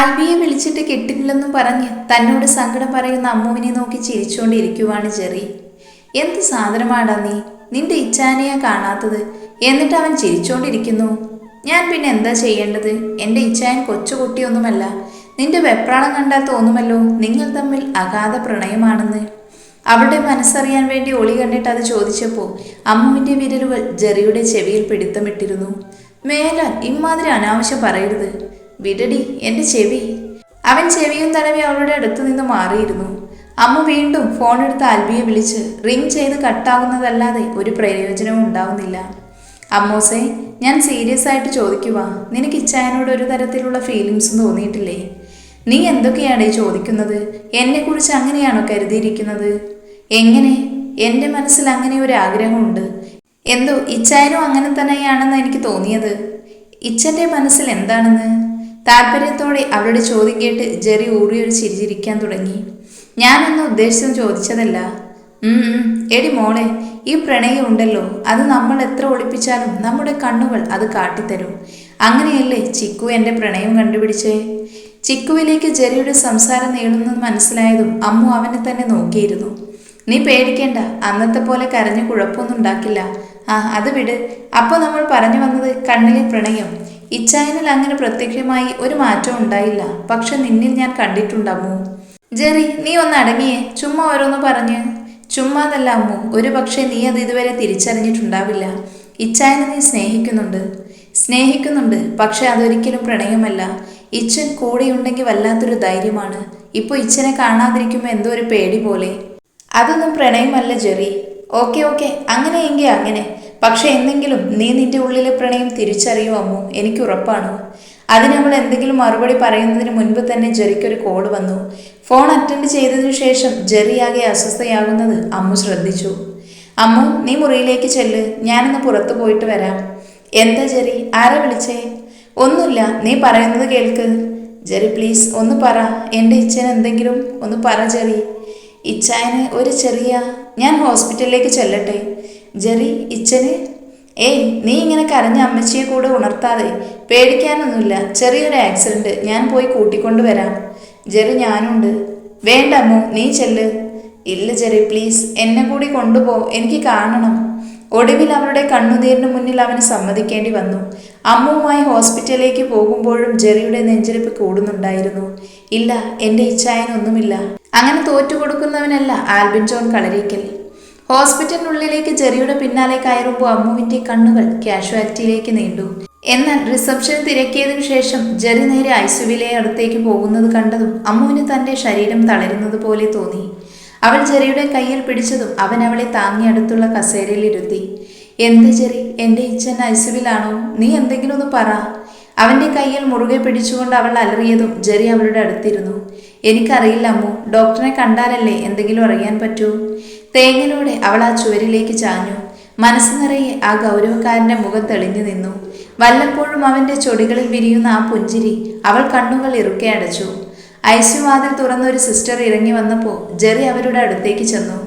ആൽബിയെ വിളിച്ചിട്ട് കിട്ടില്ലെന്നും പറഞ്ഞ് തന്നോട് സങ്കടം പറയുന്ന അമ്മുവിനെ നോക്കി ചിരിച്ചുകൊണ്ടിരിക്കുവാണ് ജെറി. എന്ത് സാധനമാടാ നീ? നിന്റെ ഇച്ഛാനെയാ കാണാത്തത്. എന്നിട്ട് അവൻ ചിരിച്ചുകൊണ്ടിരിക്കുന്നു ഞാൻ പിന്നെ എന്താ ചെയ്യേണ്ടത്? എന്റെ ഇച്ഛായൻ കൊച്ചുകുട്ടിയൊന്നുമല്ല. നിന്റെ വെപ്രാളം കണ്ടാൽ തോന്നുമല്ലോ നിങ്ങൾ തമ്മിൽ അഗാധ പ്രണയമാണെന്ന്. അവളുടെ മനസ്സറിയാൻ വേണ്ടി ഒളി കണ്ടിട്ട് അത് ചോദിച്ചപ്പോൾ അമ്മുവിന്റെ വിരലുകൾ ജെറിയുടെ ചെവിയിൽ പിടുത്തമിട്ടിരുന്നു. മേലാൽ ഇമ്മാതിരി അനാവശ്യം പറയരുത്. വിടടി എന്റെ ചെവി. അവൻ ചെവിയും തടവി അവളുടെ അടുത്തു നിന്ന് മാറിയിരുന്നു. അമ്മ വീണ്ടും ഫോൺ എടുത്ത് ആൽബിയെ വിളിച്ച് റിംഗ് ചെയ്ത് കട്ടാകുന്നതല്ലാതെ ഒരു പ്രയോജനവും ഉണ്ടാവുന്നില്ല. അമ്മോസേ ഞാൻ സീരിയസ് ആയിട്ട് ചോദിക്കുക നിനക്ക് ഇച്ചായനോട് ഒരു തരത്തിലുള്ള ഫീലിങ്സും തോന്നിയിട്ടില്ലേ? നീ എന്തൊക്കെയാണ് ഈ ചോദിക്കുന്നത്? എന്നെക്കുറിച്ച് അങ്ങനെയാണോ കരുതിയിരിക്കുന്നത്? എങ്ങനെ? എന്റെ മനസ്സിൽ അങ്ങനെ ഒരു ആഗ്രഹമുണ്ട്. എന്തോ ഇച്ചായനും അങ്ങനെ തന്നെയാണെന്ന് എനിക്ക് തോന്നിയത്. ഇച്ചന്റെ മനസ്സിൽ എന്താണെന്ന്? താല്പര്യത്തോടെ അവളുടെ ചോദ്യം കേട്ട് ജെറി ഊറിയൊരു ചിരിച്ചിരിക്കാൻ തുടങ്ങി. ഞാനൊന്നും ഉദ്ദേശിച്ചും ചോദിച്ചതല്ല. എടി മോളെ ഈ പ്രണയം ഉണ്ടല്ലോ. അത് നമ്മൾ എത്ര ഒളിപ്പിച്ചാലും നമ്മുടെ കണ്ണുകൾ അത് കാട്ടിത്തരും. അങ്ങനെയല്ലേ ചിക്കു എന്റെ പ്രണയം കണ്ടുപിടിച്ചേ? ചിക്കുവിലേക്ക് ജെറിയുടെ സംസാരം നീളുന്നത് മനസ്സിലായതും അമ്മു അവനെ തന്നെ നോക്കിയിരുന്നു. നീ പേടിക്കേണ്ട. അന്നത്തെ പോലെ കരഞ്ഞ് കുഴപ്പമൊന്നും ഉണ്ടാക്കില്ല. ആ അത് വിട്. അപ്പോൾ നമ്മൾ പറഞ്ഞു വന്നത് കണ്ണിലെ പ്രണയം. ഇച്ചായനിൽ അങ്ങനെ പ്രത്യക്ഷമായി ഒരു മാറ്റം ഉണ്ടായില്ല. പക്ഷെ നിന്നിൽ ഞാൻ കണ്ടിട്ടുണ്ടമ്മു ജെറി നീ ഒന്ന് അടങ്ങിയേ. ചുമ്മാ ഓരോന്ന് പറഞ്ഞ്. ചുമ്മാതല്ല അമ്മു. ഒരു പക്ഷേ നീ അത് ഇതുവരെ തിരിച്ചറിഞ്ഞിട്ടുണ്ടാവില്ല. ഇച്ചായനെ നീ സ്നേഹിക്കുന്നുണ്ട്. സ്നേഹിക്കുന്നുണ്ട്. പക്ഷെ അതൊരിക്കലും പ്രണയമല്ല. ഇച്ചൻ കൂടെയുണ്ടെങ്കിൽ വല്ലാത്തൊരു ധൈര്യമാണ്. ഇപ്പോൾ ഇച്ചനെ കാണാതിരിക്കുമ്പോൾ എന്തോ ഒരു പേടി പോലെ. അതൊന്നും പ്രണയമല്ല ജെറി. Okay okay. അങ്ങനെയെങ്കിൽ അങ്ങനെ. പക്ഷെ എന്തെങ്കിലും നീ നിന്റെ ഉള്ളിലെ പ്രണയം തിരിച്ചറിയോ അമ്മു. എനിക്ക് ഉറപ്പാണ്. അതിനവൾ എന്തെങ്കിലും മറുപടി പറയുന്നതിന് മുൻപ് തന്നെ ജെറിക്കൊരു കോൾ വന്നു. ഫോൺ അറ്റൻഡ് ചെയ്തതിനു ശേഷം ജെറിയാകെ അസ്വസ്ഥയാകുന്നത് അമ്മു ശ്രദ്ധിച്ചു. അമ്മു നീ മുറിയിലേക്ക് ചെല്ല്. ഞാനൊന്ന് പുറത്തു പോയിട്ട് വരാം. എന്താ ജെറി? ആരാ വിളിച്ചേ? ഒന്നുമില്ല. നീ പറയുന്നത് കേൾക്ക്. ജെറി പ്ലീസ് ഒന്ന് പറ. എന്റെ ഇച്ഛൻ എന്തെങ്കിലും? ഒന്ന് പറ ജെറി. ഇച്ഛായന് ഒരു ചെറിയ ഞാൻ ഹോസ്പിറ്റലിലേക്ക് ചെല്ലട്ടെ. ജെറി ഇച്ഛനെ ഏയ് നീ ഇങ്ങനെ കരഞ്ഞ അമ്മച്ചിയെ കൂടെ ഉണർത്താതെ. പേടിക്കാനൊന്നുമില്ല. ചെറിയൊരു ആക്സിഡന്റ് ഞാൻ പോയി കൂട്ടിക്കൊണ്ട് വരാം. ജെറി ഞാനുണ്ട്. വേണ്ട അമ്മു. നീ ചെല്ല്. ഇല്ല ജെറി. പ്ലീസ്. എന്നെ കൂടി കൊണ്ടുപോ. എനിക്ക് കാണണം. ഒടുവിൽ അവരുടെ കണ്ണുനീരിന് മുന്നിൽ അവന് സമ്മതിക്കേണ്ടി വന്നു. അമ്മുവുമായി ഹോസ്പിറ്റലിലേക്ക് പോകുമ്പോഴും ജെറിയുടെ നെഞ്ചിരിപ്പ് കൂടുന്നുണ്ടായിരുന്നു. ഇല്ല എന്റെ ഇച്ഛായനൊന്നുമില്ല. അങ്ങനെ തോറ്റുകൊടുക്കുന്നവനല്ല ആൽബിൻ ജോൺ കളരിക്കൽ. ഹോസ്പിറ്റലിനുള്ളിലേക്ക് ജെറിയുടെ പിന്നാലെ കയറുമ്പോൾ അമ്മുവിന്റെ കണ്ണുകൾ കാഷ്വാലിറ്റിയിലേക്ക് നീണ്ടു. എന്നാൽ റിസപ്ഷൻ തിരക്കിയതിനു ശേഷം ജെറി നേരെ ഐസുവിലെ അടുത്തേക്ക് പോകുന്നത് കണ്ടതും അമ്മുവിന് തന്റെ ശരീരം തളരുന്നത് പോലെ തോന്നി. അവൾ ജെറിയുടെ കയ്യിൽ പിടിച്ചതും അവൻ അവളെ താങ്ങി അടുത്തുള്ള കസേരയിൽ ഇരുത്തി. എന്ത് ജെറി? എന്റെ ഇച്ഛൻ ഐസുവിലാണോ? നീ എന്തെങ്കിലും ഒന്ന് പറ. അവന്റെ കയ്യിൽ മുറുകെ പിടിച്ചുകൊണ്ട് അവൾ അലറിയതും ജെറി അവളുടെ അടുത്തിരുന്നു. എനിക്കറിയില്ല അമ്മു. ഡോക്ടറെ കണ്ടാലല്ലേ എന്തെങ്കിലും അറിയാൻ പറ്റൂ? തേങ്ങലോടെ അവൾ ആ ചുവരിലേക്ക് ചാഞ്ഞു. മനസ്സ് നിറയെ ആ ഗൗരവക്കാരന്റെ മുഖം തെളിഞ്ഞു നിന്നു. വല്ലപ്പോഴും അവന്റെ ചൊടികളിൽ വിരിയുന്ന ആ പുഞ്ചിരി അവൾ കണ്ണുകൾ ഇറുക്കെ അടച്ചു. ഐസ്യുവാതിൽ തുറന്ന ഒരു സിസ്റ്റർ ഇറങ്ങി വന്നപ്പോൾ ജെറി അവരുടെ അടുത്തേക്ക് ചെന്നു.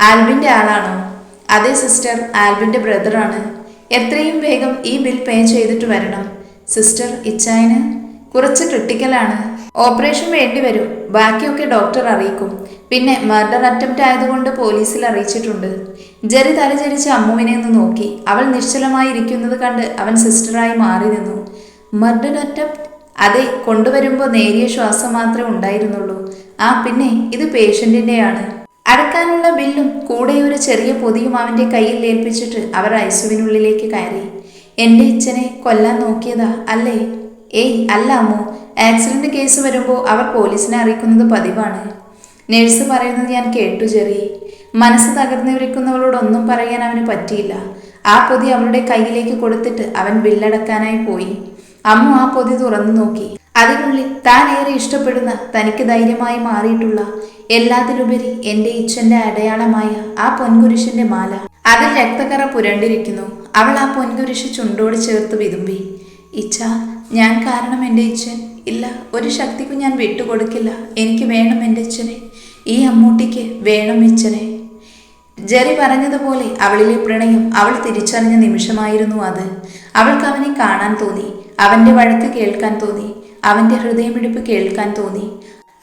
ആൽബിന്റെ ആളാണോ? അതെ സിസ്റ്റർ ആൽബിന്റെ ബ്രദറാണ്. എത്രയും വേഗം ഈ ബിൽ പേ ചെയ്തിട്ട് വരണം. സിസ്റ്റർ ഇച്ചായന് കുറച്ച് ക്രിട്ടിക്കലാണ്. ഓപ്പറേഷൻ വേണ്ടിവരും. ബാക്കിയൊക്കെ ഡോക്ടർ അറിയിക്കും. പിന്നെ മർഡർ അറ്റംപ്റ്റ് ആയതുകൊണ്ട് പോലീസിൽ അറിയിച്ചിട്ടുണ്ട്. ജെറി തലചരിച്ച് അമ്മുവിനെ ഒന്ന് നോക്കി. അവൾ നിശ്ചലമായി ഇരിക്കുന്നത് കണ്ട് അവൻ സിസ്റ്ററായി മാറി നിന്നു. മർഡർ അറ്റംപ്റ്റ് അതെ കൊണ്ടുവരുമ്പോൾ നേരിയ ശ്വാസം മാത്രമേ ഉണ്ടായിരുന്നുള്ളൂ. ആ പിന്നെ ഇത് പേഷ്യന്റിന്റെയാണ് അടക്കാനുള്ള ബില്ലും കൂടെ ഒരു ചെറിയ പൊതിയും അവന്റെ കയ്യിൽ ഏൽപ്പിച്ചിട്ട് അവർ ഐസുവിനുള്ളിലേക്ക് കയറി. എന്റെ ഇച്ഛനെ കൊല്ലാൻ നോക്കിയതാ അല്ലേ? ഏയ് അല്ല അമ്മു. ആക്സിഡന്റ് കേസ് വരുമ്പോൾ അവർ പോലീസിനെ അറിയിക്കുന്നത് പതിവാണ്. നഴ്സ് പറയുന്നത് ഞാൻ കേട്ടു ചെറി മനസ്സ് തകർന്നിരിക്കുന്നവളോടൊന്നും പറയാൻ അവന് പറ്റിയില്ല. ആ പൊതി അവളുടെ കയ്യിലേക്ക് കൊടുത്തിട്ട് അവൻ ബില്ലടക്കാനായി പോയി. അമ്മു ആ പൊതി തുറന്നു നോക്കി. അതിനുള്ളിൽ താൻ ഏറെ ഇഷ്ടപ്പെടുന്ന തനിക്ക് ധൈര്യമായി മാറിയിട്ടുള്ള എല്ലാത്തിലുപരി എന്റെ ഇച്ഛന്റെ അടയാളമായ ആ പൊൻകുരിശിന്റെ മാല. അതിൽ രക്തക്കറ പുരണ്ടിരിക്കുന്നു. അവൾ ആ പൊൻകുരിശ് ചുണ്ടോട് ചേർത്ത് വിതുമ്പി. ഇച്ഛ ഞാൻ കാരണം എന്റെ ഇച്ഛൻ ഇല്ല ഒരു ശക്തിക്കും ഞാൻ വിട്ടുകൊടുക്കില്ല. എനിക്ക് വേണം എന്റെ അച്ഛനെ ഈ അമ്മൂട്ടിക്ക് വേണം മിച്ചനെ. ജെറി പറഞ്ഞതുപോലെ അവളിലെ പ്രണയം അവൾ തിരിച്ചറിഞ്ഞ നിമിഷമായിരുന്നു അത്. അവൾക്ക് അവനെ കാണാൻ തോന്നി അവന്റെ വഴക്ക് കേൾക്കാൻ തോന്നി അവന്റെ ഹൃദയമിടിപ്പ് കേൾക്കാൻ തോന്നി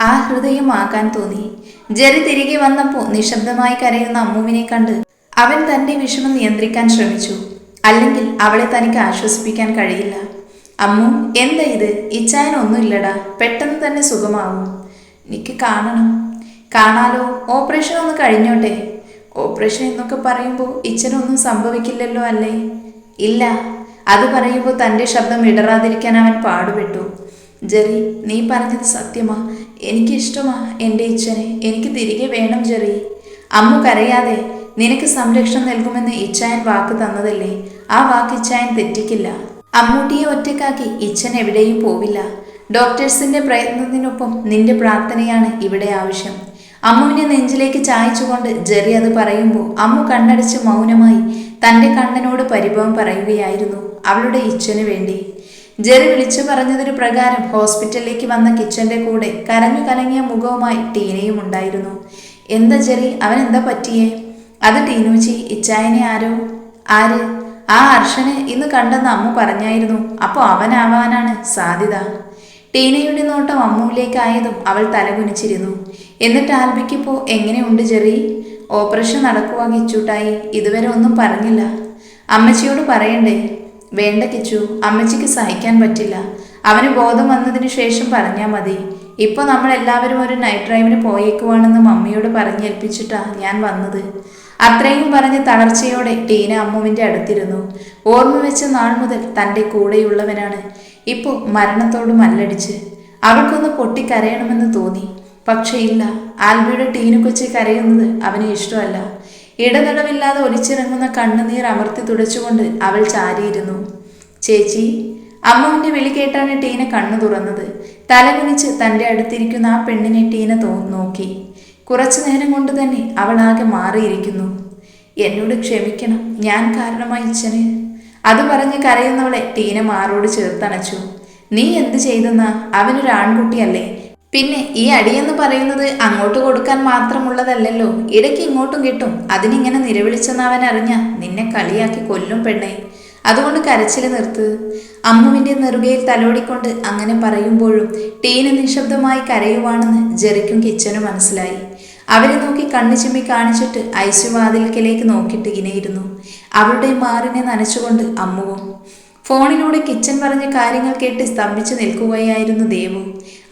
ആ ഹൃദയമാകാൻ തോന്നി. ജെറി തിരികെ വന്നപ്പോൾ നിശബ്ദമായി കരയുന്ന അമ്മുവിനെ കണ്ട് അവൻ തന്റെ വിഷമം നിയന്ത്രിക്കാൻ ശ്രമിച്ചു. അല്ലെങ്കിൽ അവളെ തനിക്ക് ആശ്വസിപ്പിക്കാൻ കഴിയില്ല. അമ്മു എന്താ ഇത്? ഇച്ചായനൊന്നുമില്ലടാ. പെട്ടെന്ന് തന്നെ സുഖമാവും. എനിക്ക് കാണണം. കാണാലോ? ഓപ്പറേഷൻ ഒന്ന് കഴിഞ്ഞോട്ടെ? ഓപ്പറേഷൻ എന്നൊക്കെ പറയുമ്പോൾ ഇച്ചനൊന്നും സംഭവിക്കില്ലല്ലോ അല്ലേ? ഇല്ല. അത് പറയുമ്പോൾ തന്റെ ശബ്ദം ഇടറാതിരിക്കാൻ അവൻ പാടുപെട്ടു. ജെറി നീ പറഞ്ഞത് സത്യമാ. എനിക്കിഷ്ടമാ എന്റെ ഇച്ഛനെ എനിക്ക് തിരികെ വേണം ജെറി. അമ്മു കരയാതെ നിനക്ക് സംരക്ഷണം നൽകുമെന്ന് ഇച്ചായൻ വാക്ക് തന്നതല്ലേ? ആ വാക്ക് ഇച്ചായൻ തെറ്റിക്കില്ല. അമ്മൂട്ടിയെ ഒറ്റക്കാക്കി ഇച്ഛൻ എവിടെയും പോവില്ല. ഡോക്ടേഴ്സിന്റെ പ്രയത്നത്തിനൊപ്പം നിന്റെ പ്രാർത്ഥനയാണ് ഇവിടെ ആവശ്യം. അമ്മുവിനെ നെഞ്ചിലേക്ക് ചായച്ചുകൊണ്ട് ജെറി അത് പറയുമ്പോൾ അമ്മു കണ്ണടച്ച് മൗനമായി തന്റെ കണ്ണനോട് പരിഭവം പറയുകയായിരുന്നു അവളുടെ ഇച്ഛന് വേണ്ടി. ജെറി വിളിച്ചു പറഞ്ഞതിന് പ്രകാരം ഹോസ്പിറ്റലിലേക്ക് വന്ന കിച്ചന്റെ കൂടെ കരഞ്ഞു കലങ്ങിയ മുഖവുമായി ടീനയും ഉണ്ടായിരുന്നു. എന്താ ജെറി അവൻ എന്താ പറ്റിയേ? അത് ടീനൂച്ചി ഇച്ചായനെ ആരോ? ആര്? ആ ഹർഷന് ഇന്ന് കണ്ടെന്ന് അമ്മു പറഞ്ഞായിരുന്നു. അപ്പോൾ അവനാവാനാണ് സാധ്യത. ടീനയുടെ നോട്ടം അമ്മുവിലേക്കായതും അവൾ തലകുനിച്ചിരുന്നു. എന്നിട്ട് ആൽബിക്കിപ്പോ എങ്ങനെയുണ്ട് ജെറി? ഓപ്പറേഷൻ നടക്കുവാ കിച്ചൂട്ടായി. ഇതുവരെ ഒന്നും പറഞ്ഞില്ല. അമ്മച്ചിയോട് പറയണ്ടേ? വേണ്ട കിച്ചു അമ്മച്ചിക്ക് സഹിക്കാൻ പറ്റില്ല. അവന് ബോധം വന്നതിന് ശേഷം പറഞ്ഞാൽ മതി. ഇപ്പോൾ നമ്മൾ എല്ലാവരും ഒരു നൈറ്റ് ഡ്രൈവിന് പോയേക്കുവാണെന്ന് മമ്മിയോട് പറഞ്ഞേൽപ്പിച്ചിട്ടാ ഞാൻ വന്നത്. അത്രയും പറഞ്ഞ് തളർച്ചയോടെ ടീന അമ്മുവിന്റെ അടുത്തിരുന്നു. ഓർമ്മ വെച്ച നാൾ മുതൽ തന്റെ കൂടെയുള്ളവനാണ്. ഇപ്പോൾ മരണത്തോട് മല്ലടിച്ച്. അവൾക്കൊന്ന് പൊട്ടിക്കരയണമെന്ന് തോന്നി. പക്ഷേ ഇല്ല. ആൽബിയുടെ ടീനു കൊച്ചി കരയുന്നത് അവന് ഇഷ്ടമല്ല. ഇടതടവില്ലാതെ ഒലിച്ചിറങ്ങുന്ന കണ്ണുനീർ അമർത്തി തുടച്ചുകൊണ്ട് അവൾ ചാരിയിരുന്നു. ചേച്ചി അമ്മുവിന്റെ വിളി കേട്ടാണ് ടീന കണ്ണു തുറന്നത്. തലകുനിച്ച് തന്റെ അടുത്തിരിക്കുന്ന ആ പെണ്ണിനെ ടീന നോക്കി. കുറച്ചു നേരം കൊണ്ട് തന്നെ അവൾ ആകെ മാറിയിരിക്കുന്നു. എന്നോട് ക്ഷമിക്കണം. ഞാൻ കാരണമായി ഇച്ഛന് അത് പറഞ്ഞ് കരയുന്നവളെ ടീന മാറോട് ചേർത്തണച്ചു. നീ എന്ത് ചെയ്തെന്നാ? അവനൊരു ആൺകുട്ടിയല്ലേ. പിന്നെ ഈ അടിയെന്ന് പറയുന്നത് അങ്ങോട്ട് കൊടുക്കാൻ മാത്രമുള്ളതല്ലല്ലോ. ഇടയ്ക്ക് ഇങ്ങോട്ടും കിട്ടും. അതിനിങ്ങനെ അവൻ അറിഞ്ഞ നിന്നെ കളിയാക്കി കൊല്ലും പെണ്ണേ. അതുകൊണ്ട് കരച്ചിൽ നിർത്ത്. അമ്മുവിന്റെ നെറുകയിൽ തലോടിക്കൊണ്ട് അങ്ങനെ പറയുമ്പോഴും ടീന നിശബ്ദമായി കരയുവാണെന്ന് ജെറിക്കും കിച്ചനും മനസ്സിലായി. അവരെ നോക്കി കണ്ണു ചിമ്മി കാണിച്ചിട്ട് ഐശ്വാതിൽക്കിലേക്ക് നോക്കിയിട്ട് ഇങ്ങനെയിരുന്നു. അവളുടെ മാറിനെ നനച്ചുകൊണ്ട് അമ്മുവും ഫോണിലൂടെ കിച്ചൻ പറഞ്ഞ കാര്യങ്ങൾ കേട്ട് സ്തംഭിച്ചു നിൽക്കുകയായിരുന്നു ദേവു.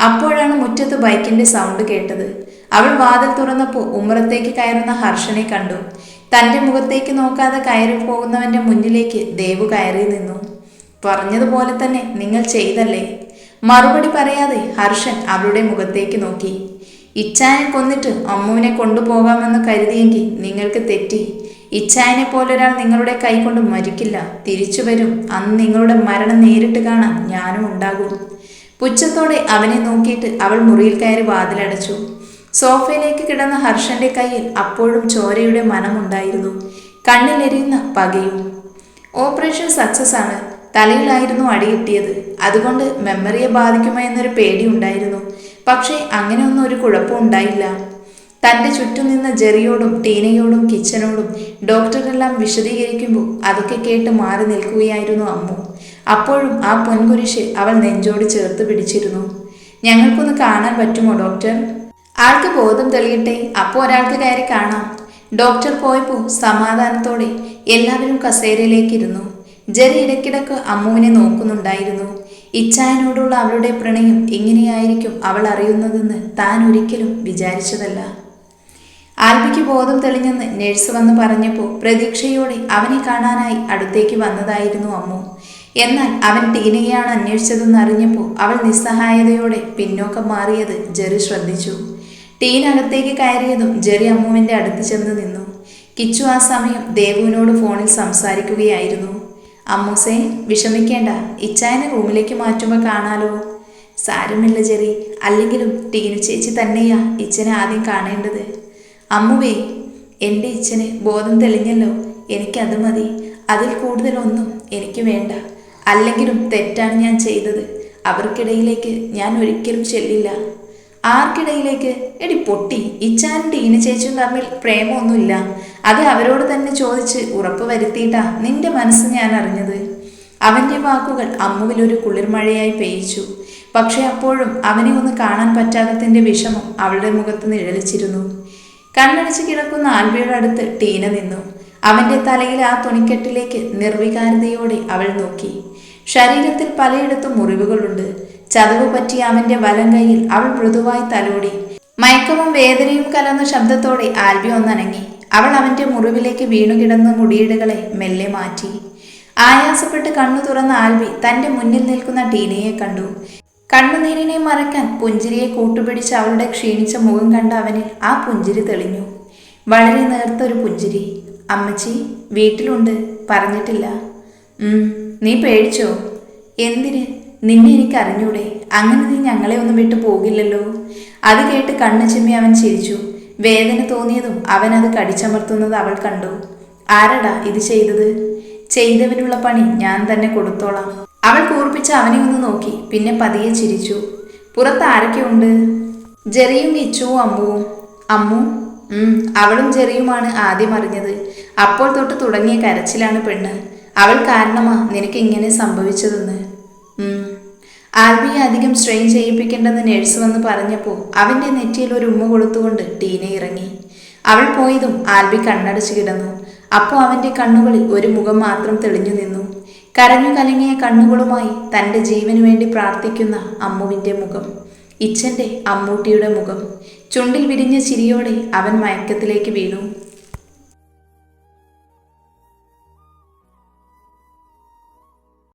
അപ്പോഴാണ് മുറ്റത്ത് ബൈക്കിന്റെ സൗണ്ട് കേട്ടത്. അവൾ വാതിൽ തുറന്നപ്പോൾ ഉമ്മറത്തേക്ക് കയറുന്ന ഹർഷനെ കണ്ടു. തന്റെ മുഖത്തേക്ക് നോക്കാതെ കയറി പോകുന്നവന്റെ മുന്നിലേക്ക് ദേവു കയറി നിന്നു. പറഞ്ഞതുപോലെ തന്നെ നിങ്ങൾ ചെയ്തല്ലേ? മറുപടി പറയാതെ ഹർഷൻ അവളുടെ മുഖത്തേക്ക് നോക്കി. ഇച്ചാനെ കൊന്നിട്ട് അമ്മുവിനെ കൊണ്ടുപോകാമെന്ന് കരുതിയെങ്കിൽ നിങ്ങൾക്ക് തെറ്റി. ഇച്ചായനെ പോലൊരാൾ നിങ്ങളുടെ കൈ കൊണ്ട് മരിക്കില്ല. തിരിച്ചു വരും. അന്ന് നിങ്ങളുടെ മരണം നേരിട്ട് കാണാൻ ഞാനും ഉണ്ടാകും. പുച്ഛത്തോടെ അവനെ നോക്കിയിട്ട് അവൾ മുറിയിൽ കയറി വാതിലടച്ചു. സോഫയിലേക്ക് കിടന്ന ഹർഷന്റെ കയ്യിൽ അപ്പോഴും ചോരയുടെ മനമുണ്ടായിരുന്നു കണ്ണിലെരിയുന്ന പകയും. ഓപ്പറേഷൻ സക്സസ് ആണ്. തലയിലായിരുന്നു അടികിട്ടിയത് അതുകൊണ്ട് മെമ്മറിയെ ബാധിക്കുമോ എന്നൊരു പേടി ഉണ്ടായിരുന്നു. പക്ഷേ അങ്ങനെയൊന്നും ഒരു കുഴപ്പവും ഉണ്ടായില്ല. തന്റെ ചുറ്റും നിന്ന ജെറിയോടും ടീനയോടും കിച്ചനോടും ഡോക്ടറെല്ലാം വിശദീകരിക്കുമ്പോൾ അതൊക്കെ കേട്ട് മാറി നിൽക്കുകയായിരുന്നു അമ്മു. അപ്പോഴും ആ പൊൻകുരിശ് അവൾ നെഞ്ചോട് ചേർത്ത് പിടിച്ചിരുന്നു. ഞങ്ങൾക്കൊന്ന് കാണാൻ പറ്റുമോ ഡോക്ടർ? ആൾക്ക് ബോധം തെളിയട്ടെ അപ്പോൾ ഒരാൾക്ക് കയറി കാണാം. ഡോക്ടർ പോയപ്പോൾ സമാധാനത്തോടെ എല്ലാവരും കസേരയിലേക്കിരുന്നു. ജെറി ഇടയ്ക്കിടക്ക് അമ്മുവിനെ നോക്കുന്നുണ്ടായിരുന്നു. ഇച്ചായനോടുള്ള അവളുടെ പ്രണയം എങ്ങനെയായിരിക്കും അവൾ അറിയുന്നതെന്ന് താൻ ഒരിക്കലും വിചാരിച്ചതല്ല. ആൽബിക്ക് ബോധം തെളിഞ്ഞെന്ന് നേഴ്സ് വന്ന് പറഞ്ഞപ്പോൾ പ്രതീക്ഷയോടെ അവനെ കാണാനായി അടുത്തേക്ക് വന്നതായിരുന്നു അമ്മു. എന്നാൽ അവൻ ടീനയാണ് അന്വേഷിച്ചതെന്ന് അറിഞ്ഞപ്പോൾ അവൾ നിസ്സഹായതയോടെ പിന്നോക്കം മാറിയത് ജെറി ശ്രദ്ധിച്ചു. ടീൻ അകത്തേക്ക് കയറിയതും ജെറി അമ്മുവിന്റെ അടുത്ത് ചെന്ന് നിന്നു. കിച്ചു ആ സമയം ദേവുവിനോട് ഫോണിൽ സംസാരിക്കുകയായിരുന്നു. അമ്മൂസേ വിഷമിക്കേണ്ട. ഇച്ചായനെ റൂമിലേക്ക് മാറ്റുമ്പോൾ കാണാലോ? സാരമില്ല ജെറി. അല്ലെങ്കിലും ടീനു ചേച്ചി തന്നെയാ ഇച്ചനെ ആദ്യം കാണേണ്ടത്. അമ്മുവേ എന്റെ ഇച്ഛന് ബോധം തെളിഞ്ഞല്ലോ. എനിക്കത് മതി. അതിൽ കൂടുതലൊന്നും എനിക്ക് വേണ്ട. അല്ലെങ്കിലും തെറ്റാണ് ഞാൻ ചെയ്തത്. അവർക്കിടയിലേക്ക് ഞാൻ ഒരിക്കലും ചെല്ലില്ല. ആർക്കിടയിലേക്ക്? എടി പൊട്ടി. ഇച്ചാനും ടീന ചേച്ചിയും തമ്മിൽ പ്രേമമൊന്നുമില്ല. അത് അവരോട് തന്നെ ചോദിച്ച് ഉറപ്പ് വരുത്തിയിട്ടാ നിന്റെ മനസ്സ് ഞാൻ അറിഞ്ഞത്. അവന്റെ വാക്കുകൾ അമ്മുവിലൊരു കുളിർമഴയായി പെയ്യിച്ചു. പക്ഷെ അപ്പോഴും അവനെ ഒന്ന് കാണാൻ പറ്റാത്തതിന്റെ വിഷമം അവളുടെ മുഖത്ത് നിഴലിച്ചിരുന്നു. കണ്ണടിച്ച് കിടക്കുന്ന ആൺപിയുടെ അടുത്ത് ടീന നിന്നു. അവന്റെ തലയിൽ ആ തുണിക്കെട്ടിലേക്ക് നിർവികാരതയോടെ അവൾ നോക്കി. ശരീരത്തിൽ പലയിടത്തും മുറിവുകളുണ്ട്. ചതവ് പറ്റിയ അവന്റെ വലം കൈയിൽ അവൾ മൃദുവായി തലോടി. മയക്കവും വേദനയും കലർന്ന ശബ്ദത്തോടെ ആൽബി ഒന്നനങ്ങി. അവൾ അവന്റെ മുറിവിലേക്ക് വീണുകിടന്ന മുടിയിടുകളെ മെല്ലെ മാറ്റി. ആയാസപ്പെട്ട് കണ്ണു തുറന്ന ആൽബി തന്റെ മുന്നിൽ നിൽക്കുന്ന ടീനയെ കണ്ടു. കണ്ണുനീരിനെ മറക്കാൻ പുഞ്ചിരിയെ കൂട്ടുപിടിച്ച് അവളുടെ ക്ഷീണിച്ച മുഖം കണ്ട അവനിൽ ആ പുഞ്ചിരി തെളിഞ്ഞു. വളരെ നേർത്തൊരു പുഞ്ചിരി. അമ്മച്ചി വീട്ടിലുണ്ട് പറഞ്ഞിട്ടില്ല. നീ പേടിച്ചോ? എന്തിന്? നിന്നെ എനിക്ക് അറിഞ്ഞൂടെ? അങ്ങനെ നീ ഞങ്ങളെ ഒന്നും വിട്ടു പോകില്ലല്ലോ. അത് കേട്ട് കണ്ണു ചിമ്മി അവൻ ചിരിച്ചു. വേദന തോന്നിയതും അവൻ അത് കടിച്ചമർത്തുന്നത് അവൾ കണ്ടു. ആരടാ ഇത് ചെയ്തത്? ചെയ്തവനുള്ള പണി ഞാൻ തന്നെ കൊടുത്തോളാം. അവൾ കൂർപ്പിച്ച് അവനെ ഒന്ന് നോക്കി. പിന്നെ പതിയെ ചിരിച്ചു. പുറത്ത് ആരൊക്കെയുണ്ട് ജെറിയും കിച്ചുവും അമ്മുവും അമ്മു? അവളും ജെറിയുമാണ് ആദ്യം അറിഞ്ഞത്. അപ്പോൾ തൊട്ട് തുടങ്ങിയ കരച്ചിലാണ് പെണ്ണ്. അവൾ കാരണമാ നിനക്ക് ഇങ്ങനെ സംഭവിച്ചതെന്ന്. ആൽബിയെ അധികം സ്ട്രെയിൻ ചെയ്യിപ്പിക്കേണ്ടെന്ന് നഴ്സ് വന്ന് പറഞ്ഞപ്പോൾ അവന്റെ നെറ്റിയിൽ ഒരു ഉമ്മ കൊടുത്തുകൊണ്ട് ടീന ഇറങ്ങി. അവൾ പോയതും ആൽബി കണ്ണടച്ച് കിടന്നു. അപ്പോൾ അവന്റെ കണ്ണുകളിൽ ഒരു മുഖം മാത്രം തെളിഞ്ഞു നിന്നു. കരഞ്ഞു കലങ്ങിയ കണ്ണുകളുമായി തന്റെ ജീവന് വേണ്ടി പ്രാർത്ഥിക്കുന്ന അമ്മുവിന്റെ മുഖം ഇച്ഛന്റെ അമ്മൂട്ടിയുടെ മുഖം. ചുണ്ടിൽ വിരിഞ്ഞ ചിരിയോടെ അവൻ മയക്കത്തിലേക്ക് വീണു.